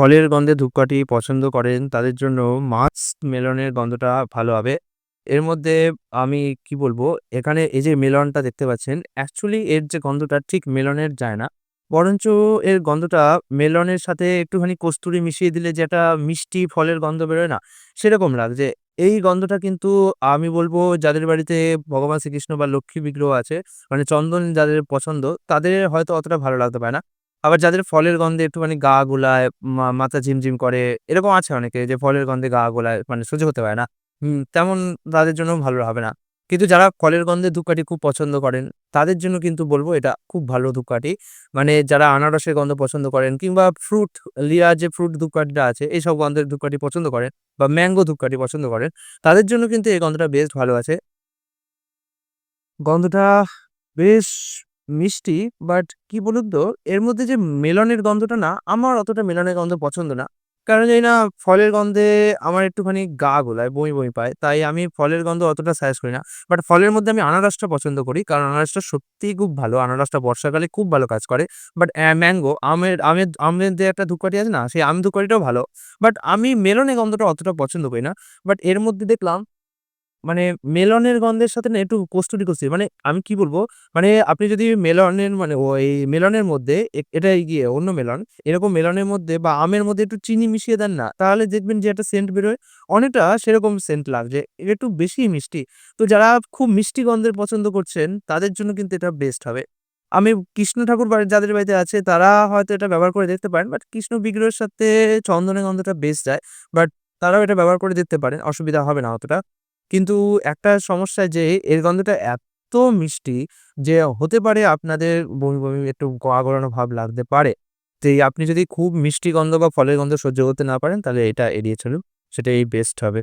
ফলের গন্ধে ধূপকাঠি পছন্দ করেন তাদের জন্য মাস্ক মেলনের গন্ধটা ভালো হবে। এর মধ্যে আমি কি বলব, এখানে এই যে মেলনটা দেখতে পাচ্ছেন, অ্যাকচুয়ালি এর যে গন্ধটা ঠিক মেলনের যায় না। বরঞ্চ এর গন্ধটা মেলনের সাথে একটুখানি কস্তুরি মিশিয়ে দিলে যে একটা মিষ্টি ফলের গন্ধ বেরোয় না? সেরকম লাগছে। এই গন্ধটা কিন্তু আমি বলব যাদের বাড়িতে ভগবান শ্রীকৃষ্ণ বা লক্ষ্মী বিগ্রহ আছে, মানে চন্দন যাদের পছন্দ, তাদের হয়তো অতটা ভালো লাগতে পারে না। আবার যাদের ফলের গন্ধে একটুখানি গা গোলায়, মা মাথা ঝিমঝিম করে, এরকম আছে অনেকে যে ফলের গন্ধে গা গোলায়, মানে সহ্য হতে পারে না। তেমন তাদের জন্য ভালো হবে না। কিন্তু যারা ফলের গন্ধে ধূপকাঠি খুব পছন্দ করেন, তাদের জন্য কিন্তু বলব এটা খুব ভালো ধূপকাঠি। মানে যারা আনারসের গন্ধ পছন্দ করেন কিংবা ফ্রুট লিয়া যে ফ্রুট ধূপকাঠিটা আছে, এইসব গন্ধের ধূপকাঠি পছন্দ করেন বা ম্যাঙ্গো ধূপকাঠি পছন্দ করেন, তাদের জন্য কিন্তু এই গন্ধটা বেশ ভালো আছে। গন্ধটা বেশ মিষ্টি বাট কি বলুন তো, এর মধ্যে যে মেলনের গন্ধটা না, আমার অতটা মেলনের গন্ধ পছন্দ না। কারণ জানি না ফলের গন্ধে আমার একটুখানি গা গোলায়, বমি, বমি পায়। তাই আমি ফলের গন্ধ অতটা সাজেস্ট করি না। বাট ফলের মধ্যে আমি আনারসটা পছন্দ করি। কারণ আনারসটা সত্যিই খুব ভালো। আনারসটা বর্ষাকালে খুব ভালো কাজ করে। বাট ম্যাঙ্গো আমের আমের আমের যে একটা ধূপকাঠি আছে না? সেই আম ধূপকাঠিটাও ভালো। বাট আমি মেলনের গন্ধটা অতটা পছন্দ করি না। বাট এর মধ্যে দেখলাম মানে মেলনের গন্ধের সাথে না একটু কস্তুরি, কস্তুরি মানে আমি কি বলব? মানে আপনি যদি মেলনের মানে ওই মেলনের মধ্যে এটা গিয়ে অন্য মেলন, এরকম মেলনের মধ্যে বা আমের মধ্যে একটু চিনি মিশিয়ে দেন না, তাহলে দেখবেন যে একটা সেন্ট বেরোয়। অনেকটা সেরকম সেন্ট লাগছে। এটা একটু বেশিই মিষ্টি। তো যারা খুব মিষ্টি গন্ধের পছন্দ করছেন, তাদের জন্য কিন্তু এটা বেস্ট হবে। আমি কৃষ্ণ ঠাকুর বাড়ি যাদের বাড়িতে আছে, তারা হয়তো এটা ব্যবহার করে দেখতে পারেন। বাট কৃষ্ণ বিগ্রহের সাথে চন্দনের গন্ধটা বেশ যায়। বাট তারাও এটা ব্যবহার করে দেখতে পারেন। অসুবিধা হবে না অতটা। কিন্তু একটা সমস্যা যে এর গন্ধটা এত মিষ্টি যে হতে পারে আপনাদের বমি, বমি একটু গা গড়ানো ভাব লাগতে পারে। তো আপনি যদি খুব মিষ্টি গন্ধ বা ফলের গন্ধ সহ্য করতে না পারেন, তাহলে এটা এড়িয়ে চলুন। সেটাই বেস্ট হবে।